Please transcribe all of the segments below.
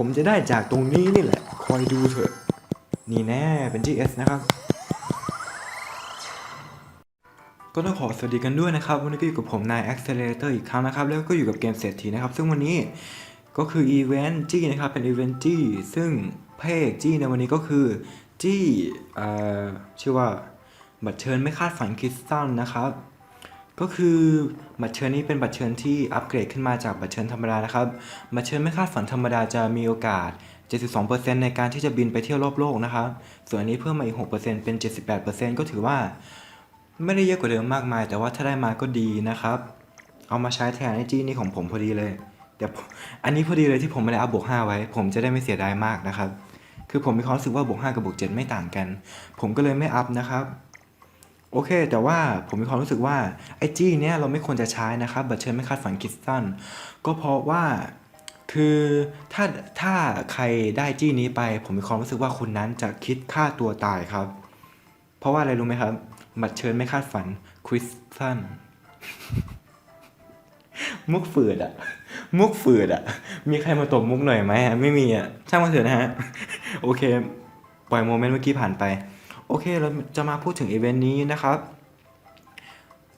ผมจะได้จากตรงนี้นี่แหละ คอยดูเถอะ นี่แน่เป็น GS นะครับ ก็ต้องขอสวัสดีกันด้วยนะครับ วันนี้ก็อยู่กับผมนาย Accelerator อีกครั้งนะครับ แล้วก็อยู่กับเกมเศรษฐีนะครับ ซึ่งวันนี้ก็คืออีเวนต์จี้นะครับ เป็นอีเวนต์จี้ซึ่งพระเอกจี้ในวันนี้ก็คือจี้เอ่อชื่อว่าบัตรเชิญไม่คาดฝันคริสตัลนะครับ ก็คือบัตรเชิญนี้เป็นบัตรเชิญที่อัปเกรดขึ้นมาจากบัตรเชิญธรรมดานะครับ บัตรเชิญไม่คาดฝันธรรมดาจะมีโอกาส 72%ในการที่จะบินไปเที่ยวรอบโลกนะครับ ส่วนอันนี้เพิ่มมาอีก 6%เป็น 78%ก็ถือว่า ไม่ได้เยอะกว่าเดิมมากมาย แต่ว่าถ้าได้มาก็ดีนะครับ เอามาใช้แทนไอจีนี่ของผมพอดีเลยเดี๋ยวอันนี้พอดีเลยที่ผมไม่ได้อัพบวก5ไว้ ผมจะได้ไม่เสียดายมากนะครับ คือผมมีความรู้สึกว่าบวก5กับบวก7ไม่ต่างกัน ผมก็เลยไม่อัพนะครับ โอเค แต่ว่าผมมีความรู้สึกว่าไอจี้เนี่ยเราไม่ควรจะใช้นะครับ บัตรเชิญไม่คาดฝันคิดสั้น ก็เพราะว่าคือถ้าถ้าใครได้จี้นี้ไป ผมมีความรู้สึกว่าคนนั้นจะคิดฆ่าตัวตายครับ เพราะว่าอะไรรู้ไหมครับ บัตรเชิญไม่คาดฝันคริสตันมุกฝืดอะมุกฝืดอะมีใครมาตบมุกหน่อยไหมฮะไม่มีอะช่างมันเถอะนะฮะ โอเค ปล่อยโมเมนต์เมื่อกี้ผ่านไป โอเคเราจะมาพูดถึงอีเวนต์นี้นะครับ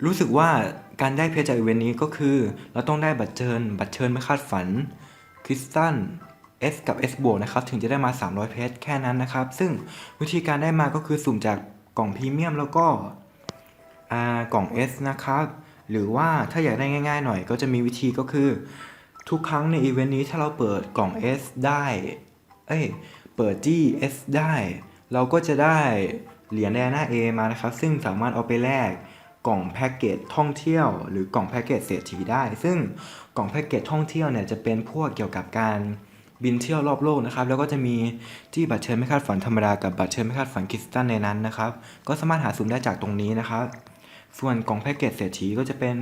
รู้สึกว่าการได้เพชรจากอีเวนต์นี้ก็คือ เราต้องได้บัตรเชิญ บัตรเชิญไม่คาดฝันคริสตัน S กับ S บวกนะครับถึงจะได้มา 300 เพชรแค่นั้นนะครับ ซึ่งวิธีการได้มาก็คือสุ่มจากกล่องพรีเมียมแล้วก็กล่อง S นะครับ หรือว่าถ้าอยากได้ง่ายๆหน่อยก็จะมีวิธีก็คือ ทุกครั้งในอีเวนต์นี้ถ้าเราเปิดกล่อง S ได้ เอ้ย เปิด G S ได้ เราก็จะได้เหรียญแดน่า A มานะครับ ซึ่งสามารถเอาไปแลกกล่องแพ็กเกจท่องเที่ยว หรือกล่องแพ็กเกจเศรษฐีได้ ซึ่งกล่องแพ็กเกจท่องเที่ยวเนี่ยจะเป็นพวกเกี่ยวกับการบินเที่ยวรอบโลกนะครับ แล้วก็จะมีที่บัตรเชิญไม่คาดฝันธรรมดากับบัตรเชิญไม่คาดฝันคริสตันในนั้นนะครับ ก็สามารถหาสุ่มได้จากตรงนี้นะครับ ส่วนกล่องแพ็กเกจเศรษฐีก็จะเป็น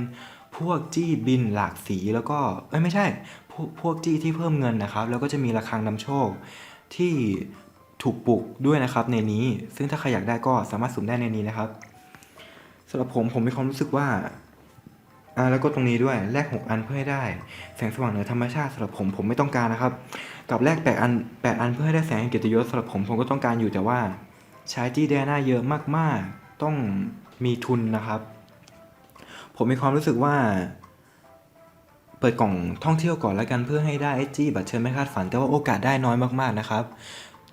พวกจี้บินหลากสีแล้วก็เอ้ยไม่ใช่พวกพวกจี้ที่เพิ่มเงินนะครับ แล้วก็จะมีระฆังนำโชคที่ ถูกปลุกด้วยนะครับในนี้ ซึ่งถ้าใครอยากได้ก็สามารถสุ่มได้ในนี้นะครับสำหรับผมผมมีความรู้สึกว่าอ่าแล้วก็ตรงนี้ด้วยแลก6 อันเพื่อให้ได้ แสงสว่างเหนือธรรมชาติสำหรับผมผมไม่ต้องการนะครับ กับแลก8อัน8อันเพื่อให้ได้แสงเกียรติยศสำหรับผมผมก็ต้องการอยู่แต่ว่า ใช้จี้แดน่าเยอะมากๆ ต้องมีทุนนะครับ ผมมีความรู้สึกว่า เปิดกล่องท่องเที่ยวก่อนแล้วกันเพื่อให้ได้ไอจี้บัตรเชิญไม่คาดฝัน แต่ว่าโอกาสได้น้อยมากๆนะครับ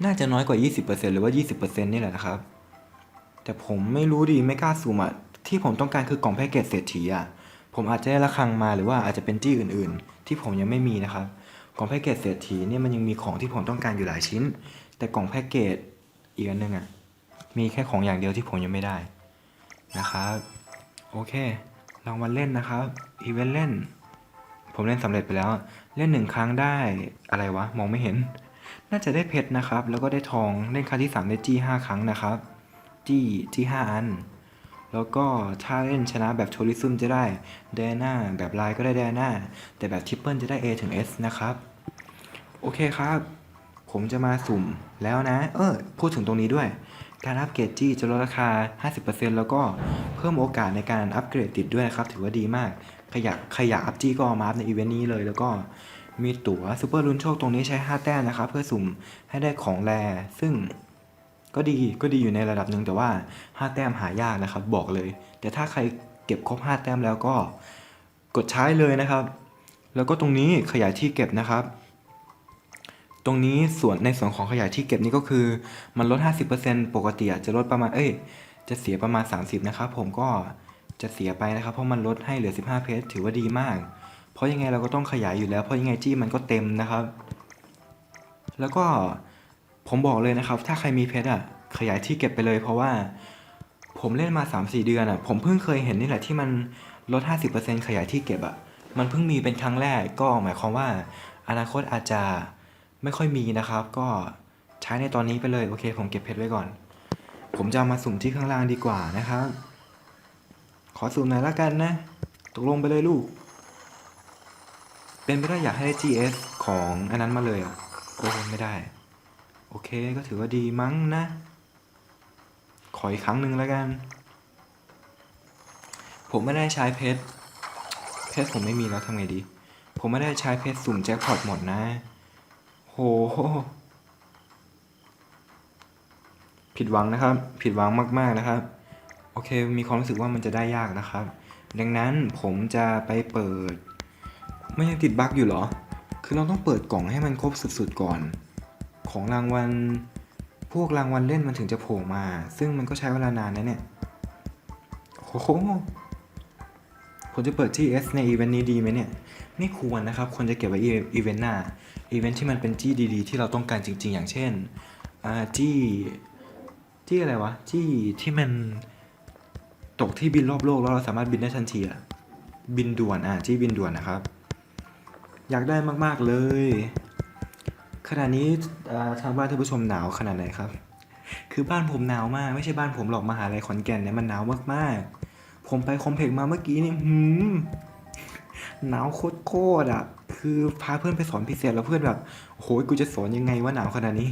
น่าจะน้อยกว่า 20%หรือว่า 20%นี่แหละนะครับ แต่ผมไม่รู้ดีไม่กล้าซูมอะที่ผมต้องการคือกล่องแพ็กเกจเศรษฐีอะผมอาจจะได้ระฆังมาหรือว่าอาจจะเป็นจี้อื่น ๆ ที่ผมยังไม่มีนะครับ กล่องแพ็กเกจเศรษฐีเนี่ยมันยังมีของที่ผมต้องการอยู่หลายชิ้น แต่กล่องแพ็กเกจอีกอันหนึงอะมีแค่ของอย่างเดียวที่ผมยังไม่ได้นะครับ โอเคลองมาเล่นนะครับอีเวนต์เล่น ผมเล่นสำเร็จไปแล้ว เล่นหนึ่งครั้งได้อะไรวะ มองไม่เห็น น่าจะได้เพชรนะครับ แล้วก็ได้ทองเล่นครั้งที่ 3 ได้จี้5ครั้งนะครับ จี้จี้5อัน แล้วก็ถ้าเล่นชนะแบบโทริซึมจะได้แดน่าแบบลายก็ได้แดน่าแต่แบบทริปเปิลจะได้ A ถึง S นะครับ โอเคครับ ผมจะมาสุ่มแล้วนะ เออพูดถึงตรงนี้ด้วย การอัปเกรดจี้จะลดราคา 50%แล้วก็เพิ่มโอกาสในการอัปเกรดติดด้วยนะครับ ถือว่าดีมากใครอยากใครอยากอัพจี้ก็ามาอัพในอีเวนต์นี้เลยแล้วก็ มีตั๋วซูเปอร์ลุ้นโชคตรงนี้ใช้ 5 แต้มนะครับ เพื่อสุ่มให้ได้ของแรซึ่งก็ดีก็ดีอยู่ในระดับหนึ่งแต่ว่า 5 แต้มหายากนะครับ บอกเลย แต่ถ้าใครเก็บครบ 5 แต้มแล้วก็กดใช้เลยนะครับ แล้วก็ตรงนี้ขยายที่เก็บนะครับ ตรงนี้ส่วนในส่วนของขยายที่เก็บนี่ก็คือ มันลด 50%ปกติจะลดประมาณเอ้ยจะเสียประมาณ 30 นะครับ ผมก็จะเสียไปนะครับ เพราะมันลดให้เหลือ 15 เพจถือว่าดีมาก เพราะยังไงเราก็ต้องขยายอยู่แล้ว เพราะยังไงจี้มันก็เต็มนะครับ แล้วก็ผมบอกเลยนะครับ ถ้าใครมีเพชรอะขยายที่เก็บไปเลย เพราะว่าผมเล่นมา 3-4 เดือนอะผมเพิ่งเคยเห็นนี่แหละที่มันลด 50%ขยายที่เก็บอะมันเพิ่งมีเป็นครั้งแรกก็หมายความว่า อนาคตอาจจะไม่ค่อยมีนะครับ ก็ใช้ในตอนนี้ไปเลยโอเค ผมเก็บเพชรไว้ก่อน ผมจะามาสุ่มที่ข้างล่างดีกว่านะครับ ขอสุ่มหน่อยละกันนะ ตกลงไปเลยลูก เป็นไปได้อยากให้ได้ GS ของอันนั้นมาเลยอะโอ้ไม่ได้ โอเคก็ถือว่าดีมั้งนะ ขออีกครั้งหนึ่งแล้วกัน ผมไม่ได้ใช้เพชรเพชรผมไม่มีแล้วทำไงดี ผมไม่ได้ใช้เพชรสุ่มแจ็คพอตหมดนะ โหโหผิดหวังนะครับ ผิดหวังมากๆนะครับ โอเคมีความรู้สึกว่ามันจะได้ยากนะครับ ดังนั้นผมจะไปเปิด ไม่ยังติดบั๊กอยู่เหรอ คือเราต้องเปิดกล่องให้มันครบสุดๆก่อน ของรางวัล พวกรางวัลเล่นมันถึงจะโผล่มา ซึ่งมันก็ใช้เวลานานนะเนี่ย โอ้โหผมจะเปิด GS ในอีเวนต์นี้ดีไหมเนี่ยไม่ควรนะครับควรจะเก็บไว้อีเวนต์หน้าอีเวนต์ที่มันเป็นจี้ดีๆ ที่เราต้องการจริง ๆ อย่างเช่นอ่าจี้จี้อะไรวะจี้ที่มันตกที่บินรอบโลกแล้วเราสามารถบินได้ทันทีอะบินด่วนอะจี้บินด่วนนะครับ อยากได้มากๆเลย ขณะนี้ทางบ้านท่านผู้ชมหนาวขนาดไหนครับ คือบ้านผมหนาวมากไม่ใช่บ้านผมหรอกมหาลัยขอนแก่นเนี่ยมันหนาวมากๆ ผมไปคอมเพล็กมาเมื่อกี้นี่หืมหนาวโคตรๆอะ คือพาเพื่อนไปสอนพิเศษแล้วเพื่อนแบบโอ้โหกูจะสอนยังไงว่าหนาวขนาดนี้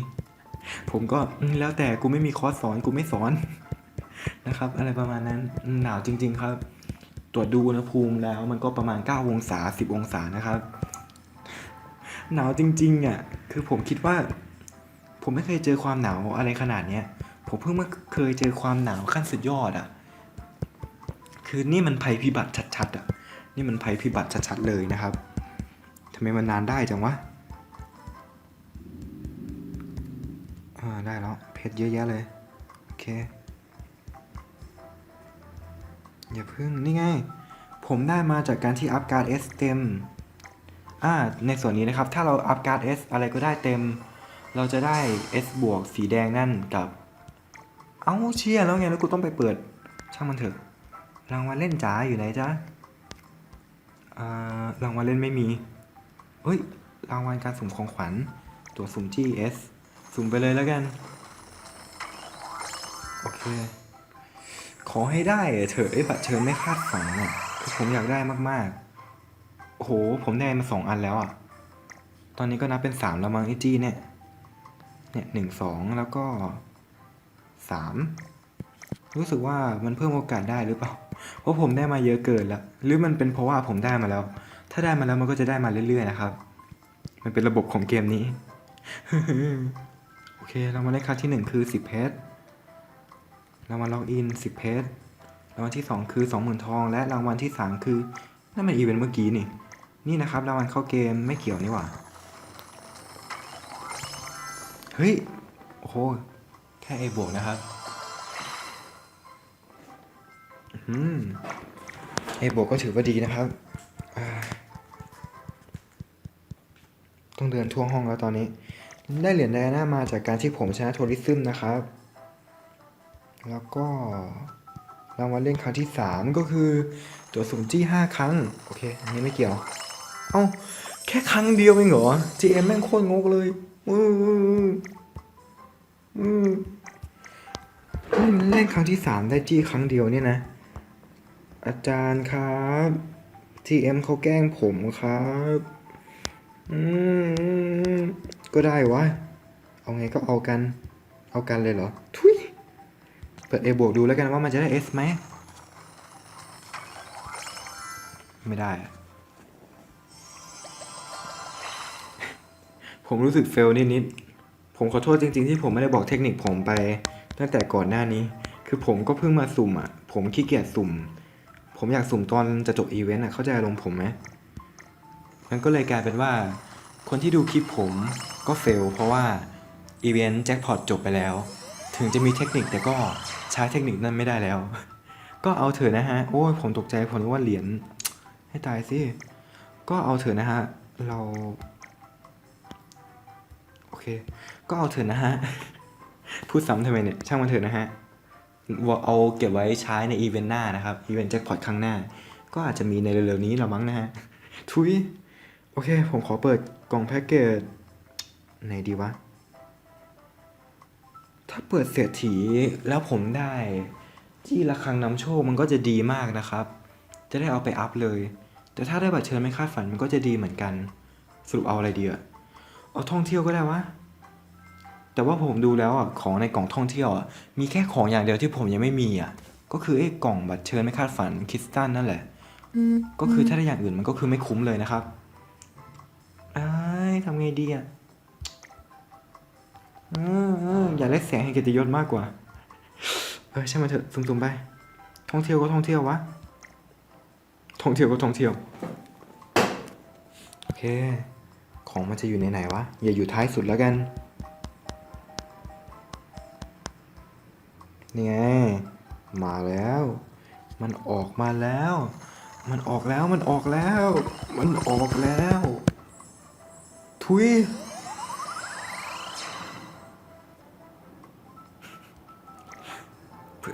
ผมก็แล้วแต่กูไม่มีคอร์สสอนกูไม่สอนนะครับ อะไรประมาณนั้นหนาวจริง ๆ ครับ ตรวจดูอุณหภูมิแล้วมันก็ประมาณ 9 องศา 10 องศานะครับ หนาวจริงๆอะคือผมคิดว่า ผมไม่เคยเจอความหนาวอะไรขนาดเนี้ยผมเพิ่งมาเคยเจอความหนาวขั้นสุดยอดอะ คือนี่มันภัยพิบัติชัดๆอะ นี่มันภัยพิบัติชัดๆเลยนะครับทำไมมันนานได้จังวะ อ่าได้แล้ว เพชรเยอะแยะเลย โอเค อย่าเพึ่งนี่ไง ผมได้มาจากการที่อัพการ์ด S เต็ม อ่าในส่วนนี้นะครับ ถ้าเราอัพการ์ด S อะไรก็ได้เต็ม เราจะได้ S บวกสีแดงนั่นกับ เอ้าเชี่ยแล้วไงแล้วกูต้องไปเปิด ช่างมันเถอะ รางวัลเล่นจ๋าอยู่ไหนจ๊ะอ่ารางวัลเล่นไม่มีเฮ้ย รางวัลการสุ่มของขวัญ ตัวสุ่ม GS สุ่มไปเลยแล้วกัน โอเค ขอให้ได้เถอะไอ้บัตรเชิญไม่คาดฝันอะผมอยากได้มากๆ โอ้โห ผมได้มาสองอันแล้วอะ ตอนนี้ก็นับเป็นสามแล้วมั้งไอจี้เนี่ย เนี่ยหนึ่งสองแล้วก็สามรู้สึกว่ามันเพิ่มโอกาสได้หรือเปล่า เพราะผมได้มาเยอะเกินแล้วหรือมันเป็นเพราะว่าผมได้มาแล้ว ถ้าได้มาแล้วมันก็จะได้มาเรื่อยๆนะครับ มันเป็นระบบของเกมนี้ โอเค เรามาเล่นคัดที่หนึ่งคือสิบเพชรรางวัลล็อกอิน 10 เพชร รางวัลที่ 2 คือ 20,000 ทอง และรางวัลที่ 3 คือ นั่นมันอีเวนต์เมื่อกี้นี่ นี่นะครับรางวัลเข้าเกมไม่เกี่ยวนี่หว่าเฮ้ยโอ้โหแค่ไอบวกนะครับอืมไอบวกก็ถือว่าดีนะครับต้องเดินทั่วห้องแล้วตอนนี้ ได้เหรียญไดอาน่ามาจากการที่ผมชนะโทริซึมนะครับ แล้วก็รางวัลเล่นครั้งที่ 3 ก็คือ ตัวสุ่มจี้ 5 ครั้ง โอเค อันนี้ไม่เกี่ยว เอ้าแค่ครั้งเดียวเองเหรอ GM แม่งโคตรงกเลยอืมอืมอืมนี่มันเล่นครั้งที่3ได้จี้ครั้งเดียวเนี่ยนะ อาจารย์ครับ GM เขาแกล้งผมครับอืมก็ได้วะ เอาไงก็เอากัน เอากันเลยเหรอ ทุย เปิด A บวกดูแล้วกันว่ามันจะได้ S ไหม ไม่ได้ ผมรู้สึกเฟลนิดๆ ผมขอโทษจริงๆ ที่ผมไม่ได้บอกเทคนิคผมไป ตั้งแต่ก่อนหน้านี้ คือผมก็เพิ่งมาสุ่มอะ ผมขี้เกียจสุ่ม ผมอยากสุ่มตอนจะจบอีเวนต์อะ เข้าใจอารมณ์ผมไหมมันก็เลยกลายเป็นว่า คนที่ดูคลิปผมก็เฟลเพราะว่าอีเวนต์แจ็คพอตจบไปแล้ว ถึงจะมีเทคนิคแต่ก็ใช้เทคนิคนั้นไม่ได้แล้ว ก็เอาเถอะนะฮะ โอ้ยผมตกใจผมนึกว่าเหรียญให้ตายสิ ก็เอาเถอะนะฮะ เรา เค ก็เอาเถอะนะฮะ พูดซ้ำทำไมเนี่ย ช่างมันเถอะนะฮะว่าเอาเก็บไว้ใช้ในอีเวนต์หน้านะครับ อีเวนต์แจ็คพอตครั้งหน้า ก็อาจจะมีในเร็วๆนี้ละมั้งนะฮะ ทุย โอเค ผมขอเปิดกล่องแพ็กเกจไหนดีวะ ถ้าเปิดเศรษฐีแล้วผมได้จี้ระฆังนำโชคมันก็จะดีมากนะครับ จะได้เอาไปอัพเลย แต่ถ้าได้บัตรเชิญไม่คาดฝันมันก็จะดีเหมือนกัน สรุปเอาอะไรดีอะ เอาท่องเที่ยวก็ได้วะ แต่ว่าผมดูแล้วอะของในกล่องท่องเที่ยวอะมีแค่ของอย่างเดียวที่ผมยังไม่มีอะ ก็คือไอ้กล่องบัตรเชิญไม่คาดฝันคริสตันนั่นแหละ ก็คือถ้าได้อย่างอื่นมันก็คือไม่คุ้มเลยนะครับอ้ยทำไงดีอะเออเอออยากได้แสงแห่งเกียรติยศมากกว่า เออใช่มาเถอะซุ่มๆไป ท่องเที่ยวก็ท่องเที่ยววะ ท่องเที่ยวก็ท่องเที่ยว โอเค ของมันจะอยู่ในไหนวะ อย่าอยู่ท้ายสุดแล้วกัน นี่ไง มาแล้ว มันออกมาแล้ว มันออกแล้ว มันออกแล้ว มันออกแล้ว ทุย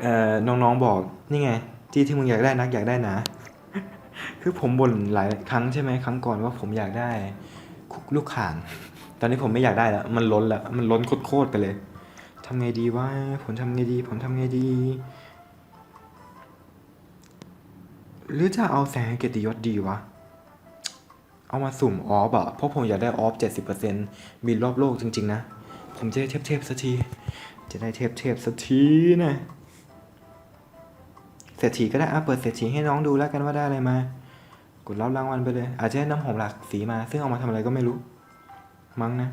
เอ่อน้องๆบอกนี่ไงที่ที่มึงอยากได้นักอยากได้นะ คือผมบ่นหลายครั้งใช่ไหมครั้งก่อนว่าผมอยากได้ ลูกข่าง ตอนนี้ผมไม่อยากได้แล้ว มันล้นแล้ว มันล้นโคตรๆไปเลยทำไงดีวะ ผมทำไงดี ผมทำไงดี หรือจะเอาแสงเกียรติยศดีวะ เอามาสุ่มออฟอะเพราะผมอยากได้ออฟเจ็ดสิบเปอร์เซ็นต์บินรอบโลกจริง ๆ นะ ผมจะได้เทพเทพๆสักที จะได้เทพเทพๆสักทีนะเศรษฐีก็ได้อะเปิดเศรษฐีให้น้องดูแล้วกันว่าได้อะไรมา ดรับรางวัลไปเลย อาจจะได้น้ำหอมหลากสีมา ซึ่งเอามาทำอะไรก็ไม่รู้ มั้งนะ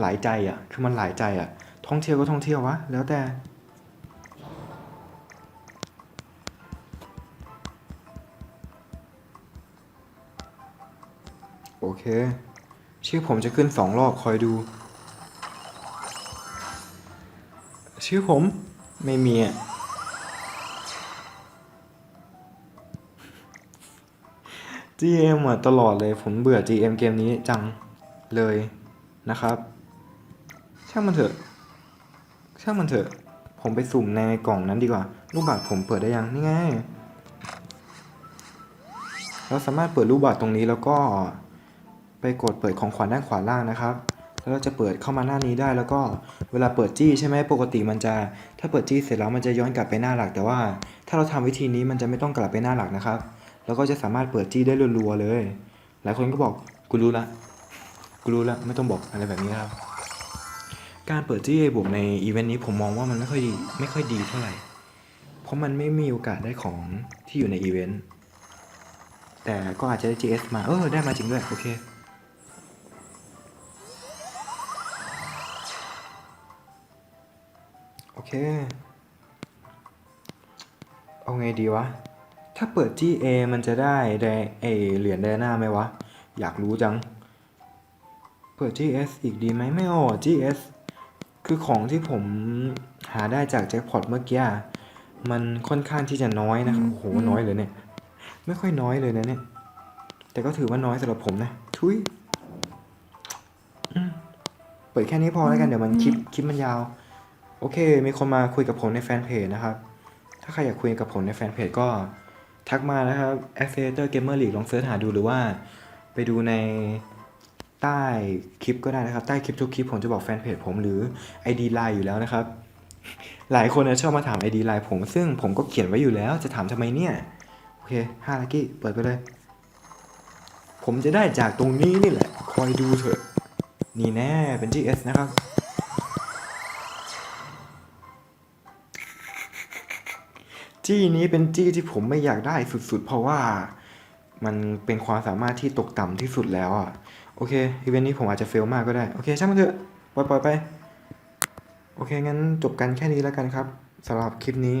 หลายใจอะ คือมันหลายใจอะ ท่องเที่ยวก็ท่องเที่ยววะ แล้วแต่ โอเค ชื่อผมจะขึ้นสองรอบคอยดู ชื่อผมไม่มีอะ GM อะตลอดเลยผมเบื่อ GM เกมนี้จังเลยนะครับ ช่างมันเถอะ ช่างมันเถอะ ผมไปสุ่มในกล่องนั้นดีกว่ารูปบัตรผมเปิดได้ยังนี่ไงเราสามารถเปิดรูปบัตรตรงนี้แล้วก็ ไปกดเปิดของขวัญด้านขวาล่างนะครับ แล้วเราจะเปิดเข้ามาหน้านี้ได้แล้วก็เวลาเปิดจี้ใช่ไหมปกติมันจะ ถ้าเปิดจี้เสร็จแล้วมันจะย้อนกลับไปหน้าหลัก แต่ว่าถ้าเราทำวิธีนี้มันจะไม่ต้องกลับไปหน้าหลักนะครับ แล้วก็จะสามารถเปิดจี้ได้รัวๆเลย หลายคนก็บอกกูรู้ละกูรู้ละไม่ต้องบอกอะไรแบบนี้ครับ การเปิดจี้บวกในอีเวนต์นี้ผมมองว่ามันไม่ค่อยดีไม่ค่อยดีเท่าไหร่ เพราะมันไม่มีโอกาสได้ของที่อยู่ในอีเวนต์ แต่ก็อาจจะได้ GS มา เออได้มาจริงด้วย โอเคโอเค เอาไงดีวะ ถ้าเปิด GA มันจะได้ไดเอเหรียญไดอาน่าไหมวะ อยากรู้จัง เปิด GS อีกดีไหมไม่เอาอะ GS คือของที่ผมหาได้จากแจ็คพอตเมื่อกี้อะมันค่อนข้างที่จะน้อยนะครับโอ้โหน้อยเลยเนี่ย ไม่ค่อยน้อยเลยนะเนี่ย แต่ก็ถือว่าน้อยสำหรับผมนะ ทุยอืมเปิดแค่นี้พอแล้วกันเดี๋ยวมันคลิปคลิปมันยาว โอเค มีคนมาคุยกับผมในแฟนเพจนะครับ ถ้าใครอยากคุยกับผมในแฟนเพจก็ ทักมานะครับ Accelerator Gamer League ลองเสิร์ชหาดูหรือว่าไปดูในใต้คลิปก็ได้นะครับ ใต้คลิปทุกคลิปผมจะบอกแฟนเพจผมหรือ ID Line อยู่แล้วนะครับ หลายคนนะชอบมาถาม ID Line ผมซึ่งผมก็เขียนไว้อยู่แล้วจะถามทำไมเนี่ย โอเคห้าลักกี้เปิดไปเลย ผมจะได้จากตรงนี้นี่แหละ คอยดูเถอะ นี่แน่เป็น GS นะครับ จี้นี้เป็นจี้ที่ผมไม่อยากได้สุดๆ เพราะว่ามันเป็นความสามารถที่ตกต่ำที่สุดแล้วอะ โอเคอีเวนต์นี้ผมอาจจะเฟลมากก็ได้ โอเคช่างมันเถอะปล่อยๆไป โอเค งั้นจบกันแค่นี้แล้วกันครับสำหรับคลิปนี้